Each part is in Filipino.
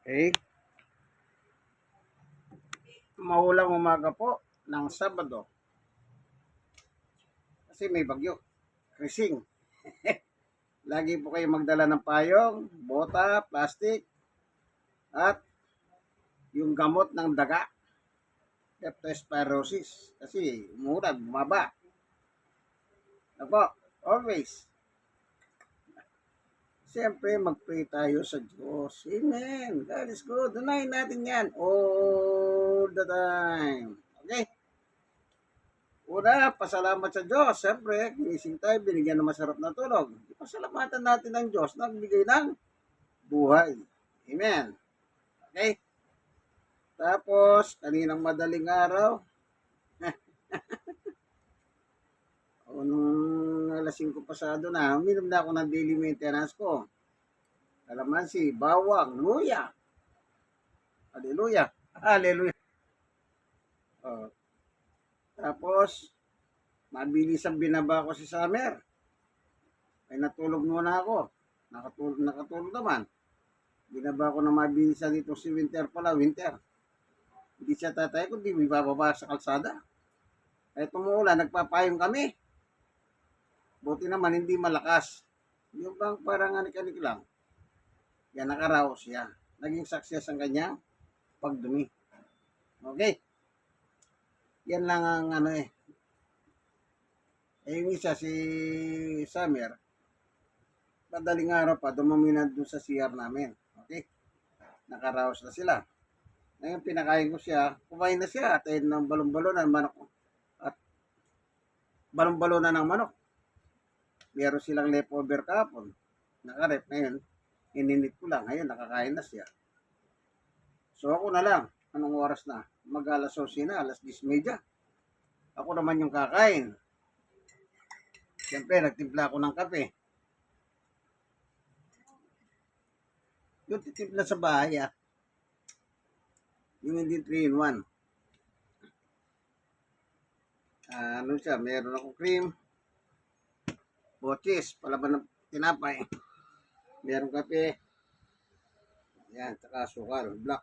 Okay? Maulang umaga po ng Sabado. Kasi may bagyo. Krising. Lagi po kayo magdala ng payong, bota, plastic, at yung gamot ng daga. Leptospirosis. Kasi mura, bumaba. Ako, always. Siyempre, mag-pray tayo sa Diyos. Amen. God is good. Unahin natin yan all the time. Okay? Una, pasalamat sa Diyos. Siyempre, ginising tayo, binigyan ng masarap na tulog. Pasalamatan natin ang Diyos na nagbigay ng buhay. Amen. Okay? Tapos, kaninang madaling araw, o nung alas 5 pasado na, uminom na ako ng daily maintenance ko. Kalamansi, bawang, luya. Hallelujah. Hallelujah. Oh. Tapos, mabilis ang binaba ko si Summer. Ay natulog muna ako. Nakatulog, nakatulog naman. Binaba ko na mabilisan dito si Winter pala, Winter. Hindi siya tatay ko, hindi may bababa sa kalsada. Ay tumuulan, nagpapayong kami. Buti naman hindi malakas. Yung bang parang anik-anik lang. Yan, nakaraos siya. Naging success ang kanyang pagdumi. Okay? Yan lang ang ano eh. Eh, yung isa si Summer, madaling araw pa, dumumi na doon sa CR namin. Okay? Nakaraos na sila. Ngayon, pinakain ko siya. Kumain na siya at ayun ng balon-balonan manok. At balon-balonan ng manok meron silang leftover kahapon. Nakarep ngayon, ininit ko lang. Ngayon, nakakain na siya. So ako na lang, anong oras na? Mag alas 11 na, alas 10.30. Ako naman yung kakain. Siyempre, nagtimpla ako ng kape. Yung titimpla sa bahay, ah. Yung hindi 3 in 1. Ah, ano siya, meron akong cream, botis, palaban ng tinapay. Meron kape. Yan, tsaka asukal, black.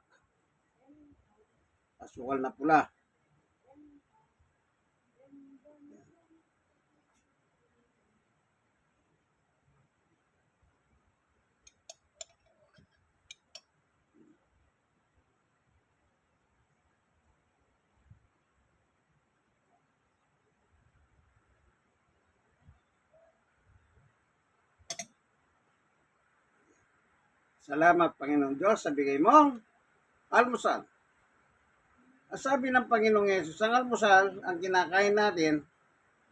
Asukal na pula. Salamat, Panginoong Diyos, sa bigay mong almusal. Ang sabi ng Panginoong Yesus, ang almusal, ang kinakain natin,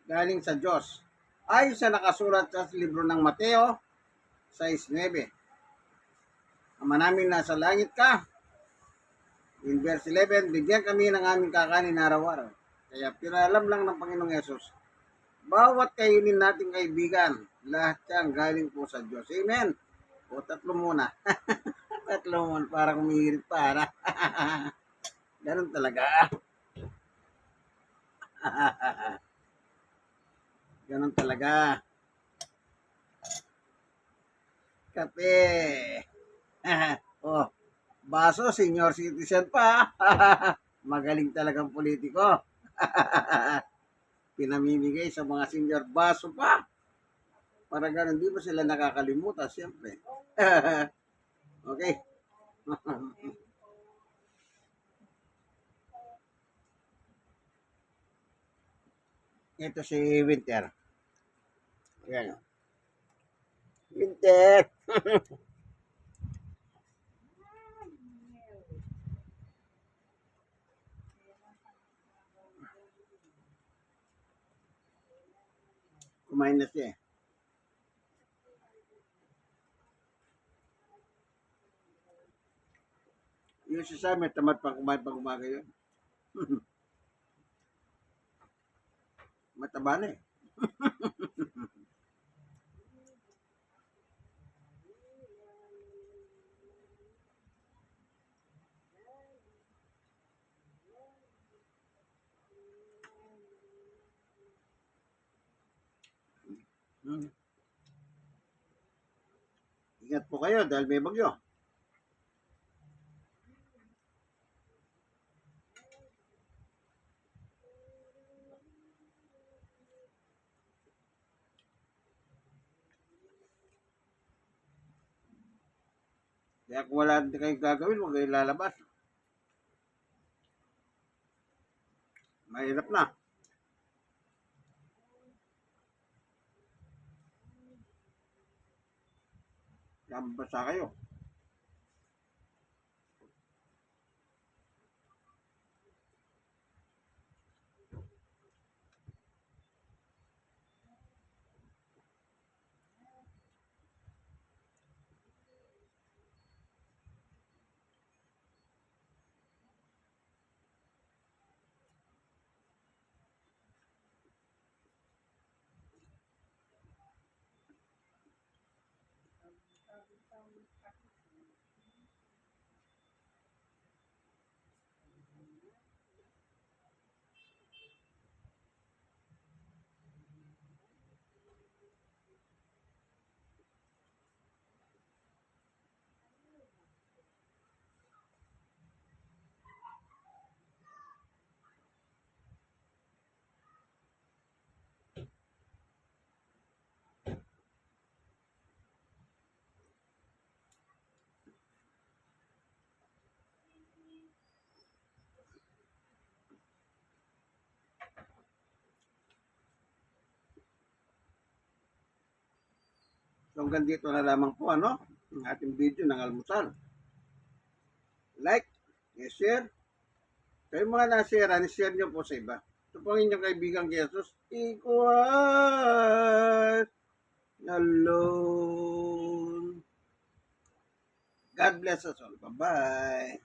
galing sa Diyos. Ayon sa nakasulat sa libro ng Mateo 6.9. Ama namin nasa langit ka. In verse 11, bigyan kami ng aming kakanin araw-araw. Kaya pinalam lang ng Panginoong Yesus, bawat kainin nating kaibigan, lahat yan galing po sa Diyos. Amen. O, tatlo muna. tatlo muna. Parang umihirit para. Ganun talaga. Ganun talaga. Kape. oh, baso, senior citizen pa. Magaling talagang politiko. Pinamimigay sa mga senior baso pa. Para ganun, di ba sila nakakalimutan, siyempre. okay. Ito si Winter. Ayan. Winter! Kumain na siya eh. Yung si Sammy, tamad pa kumain pag umaga yun. Mataba na eh. Hmm. Ingat po kayo dahil may bagyo. Kaya kung wala kayong gagawin, huwag kayong lalabas. Mahirap na. Nabasa kayo. Hanggang dito na lamang po ano, ang ating video ng almusal. Like, i-share. Kayo mga nasira, ni-share nyo po sa iba. Ito po ang inyong kaibigan Jesus. Ikuan alone. God bless us all. Bye-bye.